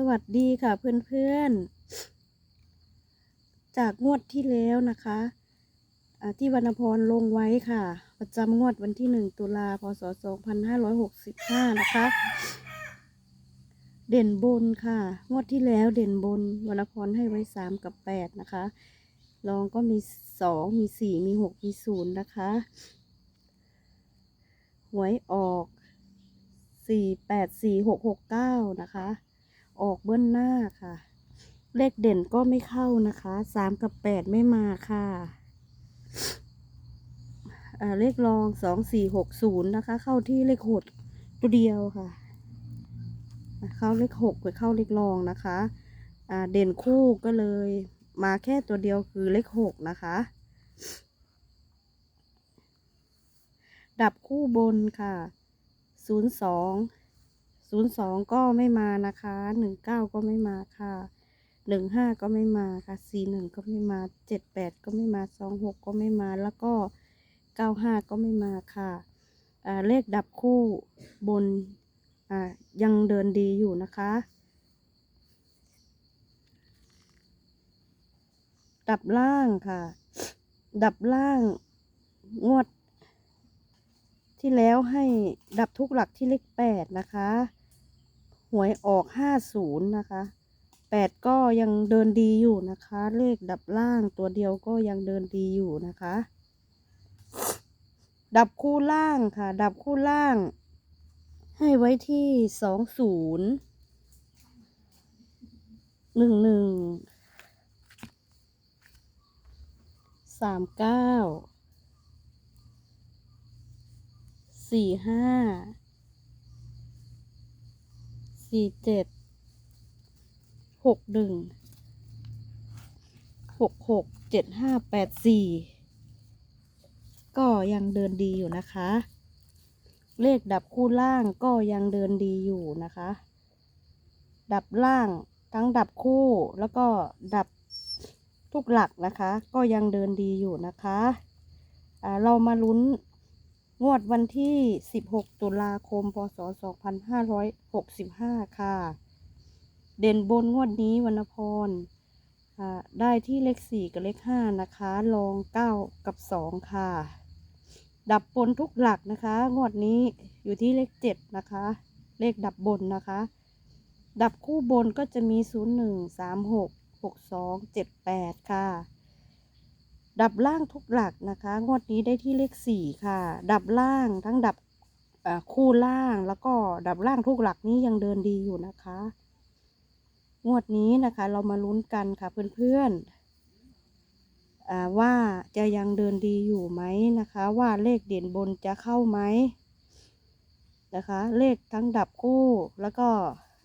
สวัสดีค่ะเพื่อนๆ จากงวดที่แล้วนะคะที่วรรณพรลงไว้ค่ะ ประจำงวดวันที่หนึ่งตุลาพศสองพันห้าร้อยหกสิบห้านะคะ เด่นบนค่ะ งวดที่แล้วเด่นบนวรรณพรให้ไว้สามกับแปดนะคะรองก็มีสองมีสี่มีหกมีศูนย์นะคะ หวยออกสี่แปดสี่หกหกเก้านะคะ ออกเบื้องหน้าค่ะ เลขเด่นก็ไม่เข้านะคะสามกับแปดไม่มาค่ะเลขรองสองสี่หกศูนย์นะคะ เข้าที่เลขหดตัวเดียวค่ะ เข้าเลขหกไปเข้าเลขรองนะคะเด่นคู่ก็เลย มาแค่ตัวเดียวคือเลขหกนะคะ ดับคู่บนค่ะศูนย์สอง ศูนย์สองก็ไม่มานะคะหนึ่งเก้าก็ไม่มาค่ะหนึ่งห้าก็ไม่มาค่ะสี่หนึ่งก็ไม่มาเจ็ดแปดก็ไม่มาสองหกก็ไม่มาแล้วก็เก้าห้าก็ไม่มาค่ะเลขดับคู่บนยังเดินดีอยู่นะคะ ดับล่างค่ะ ดับล่างงวดที่แล้วให้ดับทุกหลักที่เลขแปดนะคะ วยออกห้าศูนย์นะคะแปดก็ยังเดินดีอยู่นะคะ เลขดับล่างตัวเดียวก็ยังเดินดีอยู่นะคะ ดับคู่ล่างค่ะ ดับคู่ล่าง ให้ไว้ที่สองศูนย์หนึ่งหนึ่งสามเก้าสี่ห้า สี่เจ็ดหกหนึ่งหกหกเจ็ดห้าแปดสี่ก็ยังเดินดีอยู่นะคะ เลขดับคู่ล่างก็ยังเดินดีอยู่นะคะ ดับล่างทั้งดับคู่แล้วก็ดับทุกหลักนะคะ ก็ยังเดินดีอยู่นะคะเรามาลุ้น งวดวันที่ 16 ตุลาคม พศ 2565 ค่ะ เด่นบนงวดนี้วรรณพรได้ที่เลข 4 กับเลข 5 นะคะรอง 9 กับ 2 ค่ะ ดับบนทุกหลักนะคะ งวดนี้อยู่ที่เลข 7 นะคะ เลขดับบนนะคะ ดับคู่บนก็จะมี 01 36 62 78 ค่ะ ดับล่างทุกหลักนะคะ งวดนี้ได้ที่เลขสี่ค่ะ ดับล่างทั้งดับคู่ล่างแล้วก็ดับล่างทุกหลักนี้ยังเดินดีอยู่นะคะ งวดนี้นะคะเรามาลุ้นกันค่ะเพื่อนๆอ่าว่าจะยังเดินดีอยู่ไหมนะคะ ว่าเลขเด่นบนจะเข้าไหมนะคะ เลขทั้งดับคู่แล้วก็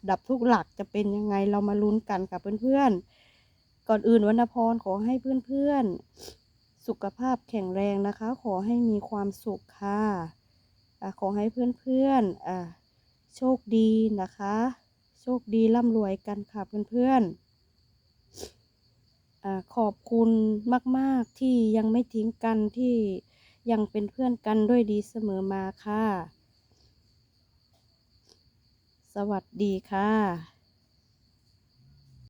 ดับทุกหลักจะเป็นยังไงเรามาลุ้นกันค่ะเพื่อนๆก่อนอื่นวรรณพรขอให้เพื่อนๆ สุขภาพแข็งแรงนะคะ ขอให้มีความสุขค่ะอะขอให้เพื่อนๆอะโชคดีนะคะ โชคดีร่ำรวยกันค่ะเพื่อนๆอะขอบคุณมากๆที่ยังไม่ทิ้งกันที่ยังเป็นเพื่อนกันด้วยดีเสมอมาค่ะ สวัสดีค่ะ